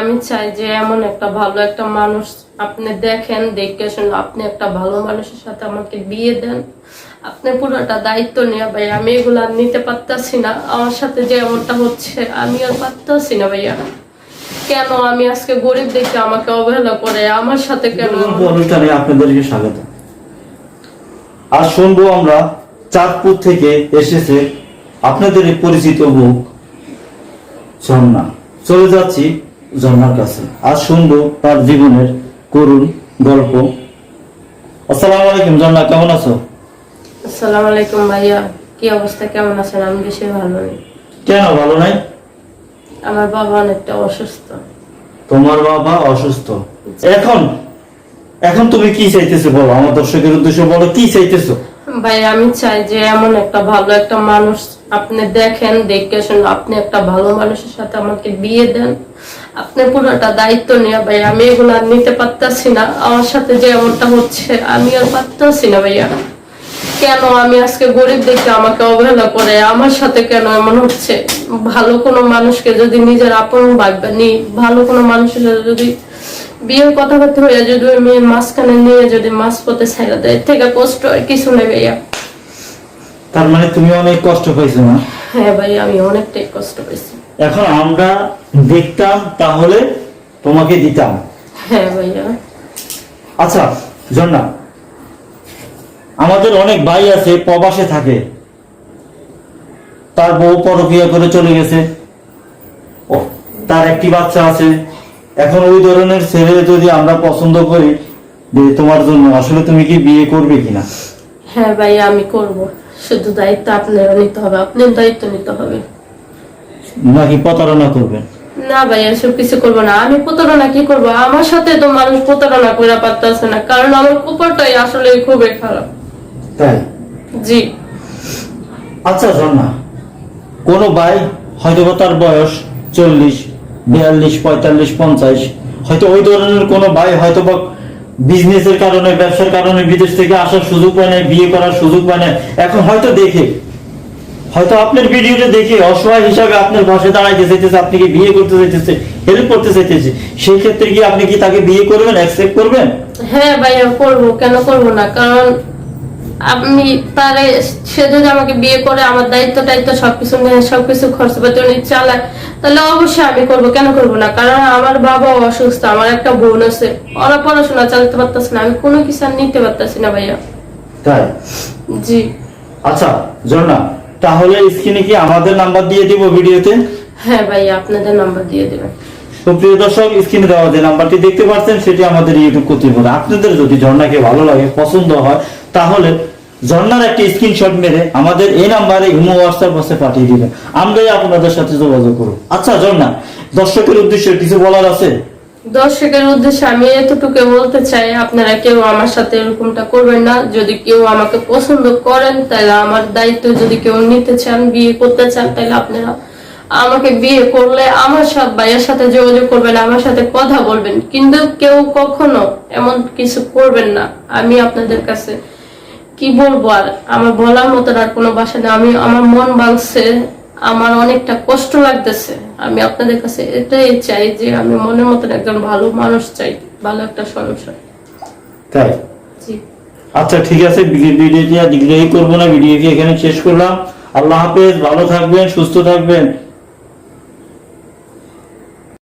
আমি চাই যে এমন একটা ভালো একটা মানুষ আপনি দেখেন, দেখে শুনে আপনি একটা ভালো মানুষের সাথে আমাকে বিয়ে দেন। আপনি পুরোটা দায়িত্ব নিয়ে ভাই, আমি এগুলো আর নিতে পারতাছি না। আমার সাথে যে এমনটা হচ্ছে, আমি আর পারতাছি না ভাইয়া। কেন আমি আজকে গরিব দেখে আমাকে অবহেলা করে? আমার সাথে কেন? অনুষ্ঠানে আপনাদেরকে স্বাগত। আজ শুনব আমরা, চাঁদপুর থেকে এসেছে আপনাদের পরিচিত মুখ ঝর্ণা চলে যাচ্ছি ঝর্ণার কাছে। আজ শুনব তার জীবনের করুণ গল্প। আসসালামু আলাইকুম ঝর্ণা কেমন আছো? আসসালামু আলাইকুম ভাইয়া কি অবস্থা? কেমন আছেন? আমি বেশি ভালো নেই। কেন ভালো নাই? আমার বাবা অনেকটা অসুস্থ। তোমার বাবা অসুস্থ? এখন? এখন তুমি কি চাইতেছো বলো? আমার দর্শকের উদ্দেশ্যে বলো কি চাইতেছো? ভাই আমি চাই যে এমন একটা ভালো একটা মানুষ আপনি দেখেন দেখে শুনে আপনি একটা ভালো মানুষের সাথে আমাকে বিয়ে দেন। আপনি পুরোটা দায়িত্ব নিয়ে ভাই আমি এগুলো আর নিতে পারতাছি না। আমার সাথে যে এমনটা হচ্ছে আমি আর পারতাছি না ভাইয়া। কেন আমি আজকে গরিব দেখে আমাকে অবহেলা করে আমার সাথে কেন এমন হচ্ছে? ভালো কোনো মানুষকে যদি নিজের আপন ভাববে নি ভালো কোনো মানুষের সাথে যদি বিয়ের কথা করতে হইয়া যদি ওই মেয়ের মাঝখানে নিয়ে যদি মাছ পথে ছাইড়া দেয় এর থেকে কষ্ট আর কিছু নেই ভাইয়া। তার মানে তুমি অনেক কষ্ট পাইছো না হ্যাঁ ভাই আমি অনেকটাই কষ্ট পেয়েছি এখন আমরা দেখতাম তাহলে তোমাকে দিতাম। হ্যাঁ ভাইয়া। আচ্ছা জন্না আমাদের অনেক ভাই আছে প্রবাসে থাকে। তার বউ পরকিয়া করে চলে গেছে। ও তার একটি বাচ্চা আছে। এখন ওই ধরনের ছেলে যদি আমরা পছন্দ করি যে তোমার জন্য আসলে তুমি কি বিয়ে করবে কিনা? হ্যাঁ ভাইয়া আমি করব। শুধু দায়িত্ব আপনার নিতে হবে আপনার দায়িত্ব নিতে হবে। নাকি প্রতারণা করবেন? না ভাই এসব কিছু করব না। আমি প্রতারণা কি করব? আমার সাথে তো মানুষ প্রতারণা করে পারতেছে না কারণ আমার কুপারটাই আসলে খুবই খারাপ। তাই? জি। আচ্ছা ঝর্ণা কোনো ভাই হয়তো তার বয়স চল্লিশ বিয়াল্লিশ পঁয়তাল্লিশ পঞ্চাশ হয়তো ওই ধরনের কোনো ভাই হয়তো বা বিজনেসের কারণে ব্যবসার কারণে বিদেশ থেকে আসার সুযোগ পায় না বিয়ে করার সুযোগ পায় না এখন হয়তো দেখে হয়তো আপনার ভিডিওটা দেখে অসহায় হিসাবে আপনার পাশে দাঁড়াইতে চাইতেছে আপনি কি বিয়ে করতে চাইতেছে হেল্প করতে চাইতেছে সেই ক্ষেত্রে কি আপনি কি তাকে বিয়ে করবেন অ্যাকসেপ্ট করবেন? হ্যাঁ ভাইয়া করব কেন করব না? কারণ আমি তারে সে যদি আমাকে বিয়ে করে আমার দায়িত্ব দায়িত্ব সবকিছু নিয়ে সবকিছু খরচ পাতি উনি চালায় তাহলে অবশ্যই আমি করব কেন করব না? কারণ আমার বাবা অসুস্থ আমার একটা বোন আছে ওরা পড়াশোনা চালাতে পারতেছে না আমি কোনো কিছু নিতে পারতেছি না ভাইয়া। তাই? জি। আচ্ছা ঝর্ণা তাহলে স্ক্রিনে কি আমাদের নাম্বার দিয়ে দিব ভিডিওতে? হ্যাঁ ভাইয়া আপনাদের নাম্বার দিয়ে দেবেন। সুপ্রিয় দর্শক স্ক্রিনে দেওয়া যে নাম্বারটি দেখতে পাচ্ছেন সেটি আমাদের ইউটিউব কর্তৃপক্ষ। আপনাদের যদি ঝর্ণাকে ভালো লাগে পছন্দ হয় তাহলে ঝর্ণার একটি স্ক্রিনশট মেরে আমাদের এই নাম্বারে ইমো হোয়াটসঅ্যাপ বসে পাঠিয়ে দিবেন। আমরাই আপনাদের সাথে যোগাযোগ করব। আচ্ছা ঝর্ণা দর্শকের উদ্দেশ্যে কিছু বলার আছে? দর্শকের উদ্দেশ্যে আমি এতটুকু বলতে চাই আপনারা কেউ আমার সাথে এরকমটা করবেন না। যদি কেউ আমাকে পছন্দ করেন, তাহলে আমার দায়িত্ব যদি কেউ নিতে চান, বিয়ে করতে চান, তাহলে আপনারা আমাকে বিয়ে করলে আমার সব ভাইয়ের সাথে যোগাযোগ করবেন, আমার সাথে কথা বলবেন। কিন্তু কেউ কখনো এমন কিছু করবেন না। আমি আপনাদের কাছে কি বলব? আর আমার বলার মতো আর কোনো ভাষা নেই। আমি, আমার মন ভাঙছে আমার অনেকটা কষ্ট লাগতেছে। আমি আপনাদের কাছে এটাই চাই যে আমি মনের মতন একজন ভালো মানুষ চাই ভালো একটা সংসার। তাই? আচ্ছা ঠিক আছে ভিডিওটি আর ডিগ্রি করব না ভিডিওটি এখানে শেষ করলাম। আল্লাহ হাফেজ ভালো থাকবেন সুস্থ থাকবেন।